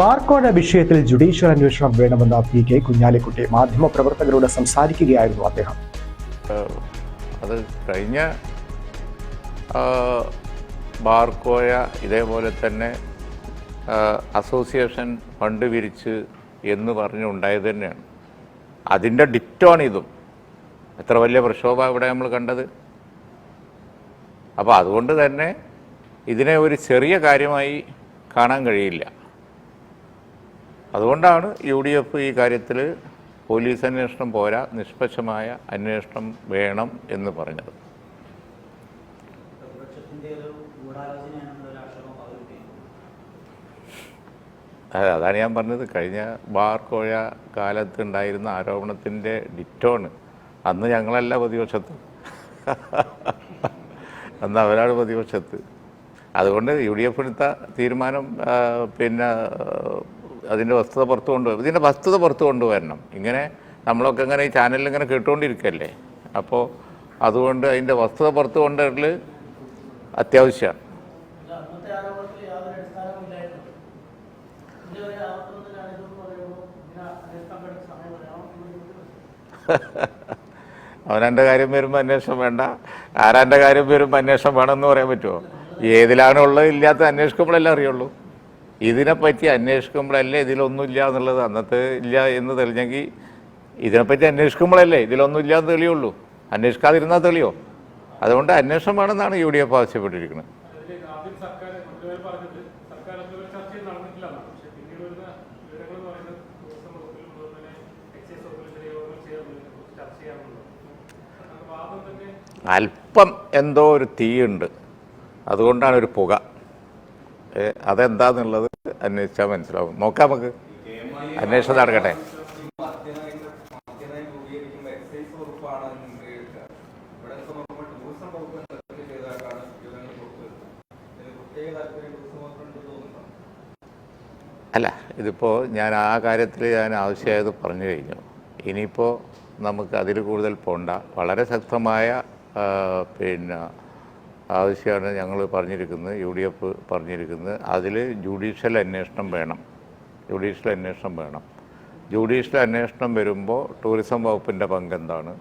ബാർക്കോഴ വിഷയത്തിൽ ജുഡീഷ്യൽ അന്വേഷണം വേണമെന്ന പി കെ കുഞ്ഞാലിക്കുട്ടി മാധ്യമപ്രവർത്തകരോട് സംസാരിക്കുകയായിരുന്നു അദ്ദേഹം. അത് കഴിഞ്ഞ ബാർക്കോയ ഇതേപോലെ തന്നെ അസോസിയേഷൻ ഫണ്ട് വിരിച്ച് എന്ന് പറഞ്ഞ് ഉണ്ടായത് തന്നെയാണ്. അതിന്റെ ഡിറ്റോൺ ഇതും. എത്ര വലിയ പ്രക്ഷോഭം ഇവിടെ നമ്മൾ കണ്ടത്. അപ്പോൾ അതുകൊണ്ട് തന്നെ ഇതിനെ ഒരു ചെറിയ കാര്യമായി കാണാൻ കഴിയില്ല. അതുകൊണ്ടാണ് യു ഡി എഫ് ഈ കാര്യത്തിൽ പോലീസ് അന്വേഷണം പോരാ നിഷ്പക്ഷമായ അന്വേഷണം വേണം എന്ന് പറഞ്ഞത്. അതെ അതാണ് ഞാൻ പറഞ്ഞത്. കഴിഞ്ഞ കോഴ കാലത്ത് ഉണ്ടായിരുന്ന ആരോപണത്തിന്റെ ഡിറ്റോണ്. അന്ന് ഞങ്ങളല്ല പ്രതിപക്ഷത്ത്. അന്ന് അവരാണ് പ്രതിപക്ഷത്ത്. അതുകൊണ്ട് യു ഡി എഫ് എടുത്ത തീരുമാനം പിന്നെ അതിന്റെ വസ്തുത പുറത്തു ഇതിന്റെ വസ്തുത പുറത്തു കൊണ്ടുവരണം ഇങ്ങനെ നമ്മളൊക്കെ ഇങ്ങനെ ഈ ചാനലിൽ ഇങ്ങനെ കേട്ടുകൊണ്ടിരിക്കല്ലേ അപ്പോൾ അതുകൊണ്ട് അതിന്റെ വസ്തുത പുറത്തു കൊണ്ടുവരൽ അത്യാവശ്യമാണ് അവനെന്റെ കാര്യം വരുമ്പോൾ അന്വേഷണം വേണ്ട. ആരാന്റെ കാര്യം വരുമ്പോൾ അന്വേഷണം വേണമെന്ന് പറയാൻ പറ്റുമോ? ഏതിലാണുള്ളത് ഇല്ലാത്ത അന്വേഷിക്കുമ്പോഴല്ലേ അറിയുള്ളൂ. ഇതിനെപ്പറ്റി അന്വേഷിക്കുമ്പോഴല്ലേ ഇതിലൊന്നും ഇല്ല എന്നുള്ളത്. അന്നത്തെ ഇല്ല എന്ന് തെളിഞ്ഞെങ്കിൽ ഇതിനെപ്പറ്റി അന്വേഷിക്കുമ്പോഴല്ലേ ഇതിലൊന്നും ഇല്ല എന്ന് തെളിയുള്ളൂ. അന്വേഷിക്കാതിരുന്നാൽ തെളിയോ? അതുകൊണ്ട് അന്വേഷണം വേണമെന്നാണ് യു ഡി എഫ് ആവശ്യപ്പെട്ടിരിക്കുന്നത്. അല്പം എന്തോ ഒരു തീയുണ്ട്. അതുകൊണ്ടാണ് ഒരു പുക. അതെന്താന്നുള്ളത്? അന്വേഷിച്ചാൽ മനസ്സിലാവും. നോക്കാം നമുക്ക്. അന്വേഷണം നടക്കട്ടെ. അല്ല ഇതിപ്പോൾ ഞാൻ ആ കാര്യത്തിൽ ഞാൻ ആവശ്യമായത് പറഞ്ഞു കഴിഞ്ഞു. ഇനിയിപ്പോൾ നമുക്ക് അതിൽ കൂടുതൽ പോണ്ട. വളരെ ശക്തമായ പിന്നെ ആവശ്യമാണ് ഞങ്ങൾ പറഞ്ഞിരിക്കുന്നത് യു ഡി എഫ് പറഞ്ഞിരിക്കുന്നത്. അതിൽ ജുഡീഷ്യൽ അന്വേഷണം വേണം. ജുഡീഷ്യൽ അന്വേഷണം വേണം. ജുഡീഷ്യൽ അന്വേഷണം വരുമ്പോൾ ടൂറിസം വകുപ്പിന്റെ പങ്കെന്താണ്?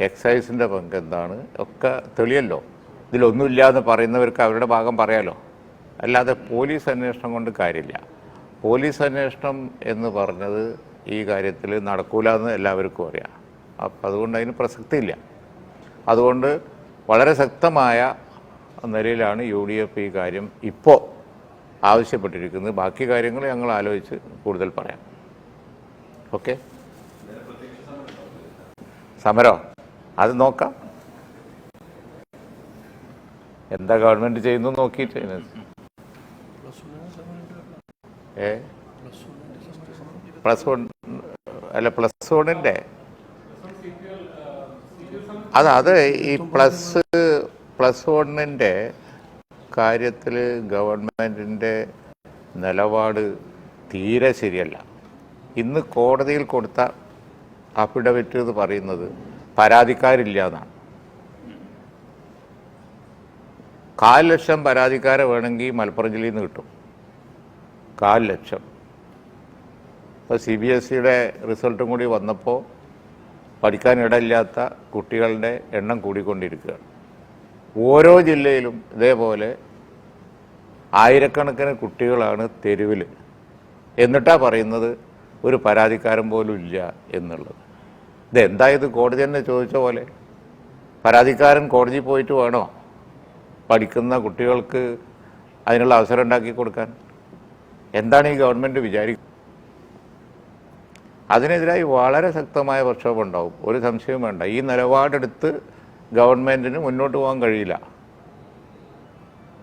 എക്സൈസിന്റെ പങ്കെന്താണ്? ഒക്കെ തെളിയല്ലോ. ഇതിലൊന്നുമില്ലാന്ന് പറയുന്നവർക്ക് അവരുടെ ഭാഗം പറയാലോ. അല്ലാതെ പോലീസ് അന്വേഷണം കൊണ്ട് കാര്യമില്ല. പോലീസ് അന്വേഷണം എന്ന് പറഞ്ഞത് ഈ കാര്യത്തിൽ നടക്കൂല എന്ന് എല്ലാവർക്കും അറിയാം. അപ്പം അതുകൊണ്ട് അതിന് പ്രസക്തിയില്ല. അതുകൊണ്ട് വളരെ ശക്തമായ നിലയിലാണ് യു ഡി എഫ് ഈ കാര്യം ഇപ്പോൾ ആവശ്യപ്പെട്ടിരിക്കുന്നത്. ബാക്കി കാര്യങ്ങൾ ഞങ്ങൾ ആലോചിച്ച് കൂടുതൽ പറയാം. ഓക്കെ? സമരോ? അത് നോക്കാം. എന്താ ഗവൺമെന്റ് ചെയ്യുന്നു നോക്കിയിട്ട്. ഏ? പ്ലസ് വൺ അല്ല പ്ലസ് വണ്ണിന്റെ അതെ അത് ഈ പ്ലസ് പ്ലസ് വണ്ണിന്റെ കാര്യത്തിൽ ഗവൺമെന്റിന്റെ നിലപാട് തീരെ ശരിയല്ല. ഇന്ന് കോടതിയിൽ കൊടുത്ത അഫിഡവിറ്റ് എന്ന് പറയുന്നത് പരാതിക്കാരില്ല എന്നാണ്. കാൽ ലക്ഷം പരാതിക്കാരെ വേണമെങ്കിൽ മലപ്പുറം ജില്ലയിൽ നിന്ന് കിട്ടും. കാൽ ലക്ഷം. ഇപ്പോൾ സി ബി എസ് സിയുടെ റിസൾട്ടും കൂടി വന്നപ്പോൾ പഠിക്കാൻ ഇടയില്ലാത്ത കുട്ടികളുടെ എണ്ണം കൂടിക്കൊണ്ടിരിക്കുകയാണ്. ഓരോ ജില്ലയിലും ഇതേപോലെ ആയിരക്കണക്കിന് കുട്ടികളാണ് തെരുവിൽ എന്നിട്ടാ പറയുന്നത് ഒരു പരാതിക്കാരൻ പോലും ഇല്ല എന്നുള്ളത്. ഇതെന്താ ഇത് കോടതി തന്നെ ചോദിച്ച പോലെ? പരാതിക്കാരൻ കോടതി പോയിട്ട് വേണോ പഠിക്കുന്ന കുട്ടികൾക്ക് അതിനുള്ള അവസരം ഉണ്ടാക്കി കൊടുക്കാൻ? എന്താണ് ഈ ഗവൺമെന്റ് വിചാരിക്കുന്നത് അതിനെതിരായി വളരെ ശക്തമായ പ്രക്ഷോഭം ഉണ്ടാവും. ഒരു സംശയവും വേണ്ട. ഈ നിലപാടെടുത്ത് ഗവൺമെന്റിന് മുന്നോട്ട് പോകാൻ കഴിയില്ല.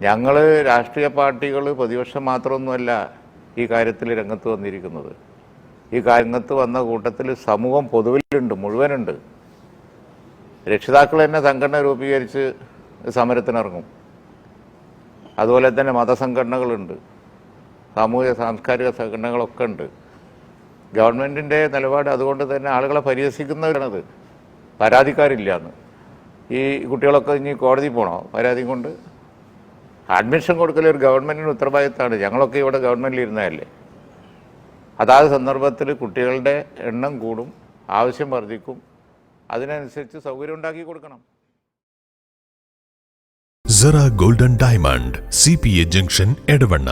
ഞങ്ങൾ രാഷ്ട്രീയ പാർട്ടികൾ പ്രതിപക്ഷം മാത്രമൊന്നുമല്ല ഈ കാര്യത്തിൽ രംഗത്ത് വന്നിരിക്കുന്നത്. ഈ രംഗത്ത് വന്ന കൂട്ടത്തിൽ സമൂഹം പൊതുവിലുണ്ട് മുഴുവനുണ്ട്. രക്ഷിതാക്കൾ തന്നെ സംഘടന രൂപീകരിച്ച് സമരത്തിനിറങ്ങും. അതുപോലെ തന്നെ മതസംഘടനകളുണ്ട്. സാമൂഹിക സാംസ്കാരിക സംഘടനകളൊക്കെ ഉണ്ട്. ഗവൺമെന്റിന്റെ നിലപാട് അതുകൊണ്ട് തന്നെ ആളുകളെ പരിഹസിക്കുന്നവരാണത്. പരാതിക്കാരില്ല എന്ന്. ഈ കുട്ടികളൊക്കെ ഇനി കോടതി പോകണോ പരാതി കൊണ്ട്? അഡ്മിഷൻ കൊടുക്കൽ ഒരു ഗവൺമെന്റിന് ഉത്തരവാദിത്തമാണ്. ഞങ്ങളൊക്കെ ഇവിടെ ഗവൺമെന്റിൽ ഇരുന്നതല്ലേ അതാത് സന്ദർഭത്തിൽ കുട്ടികളുടെ എണ്ണം കൂടും ആവശ്യം വർദ്ധിക്കും. അതിനനുസരിച്ച് സൗകര്യം ഉണ്ടാക്കി കൊടുക്കണം. Cera golden diamond C P A junction Edavanna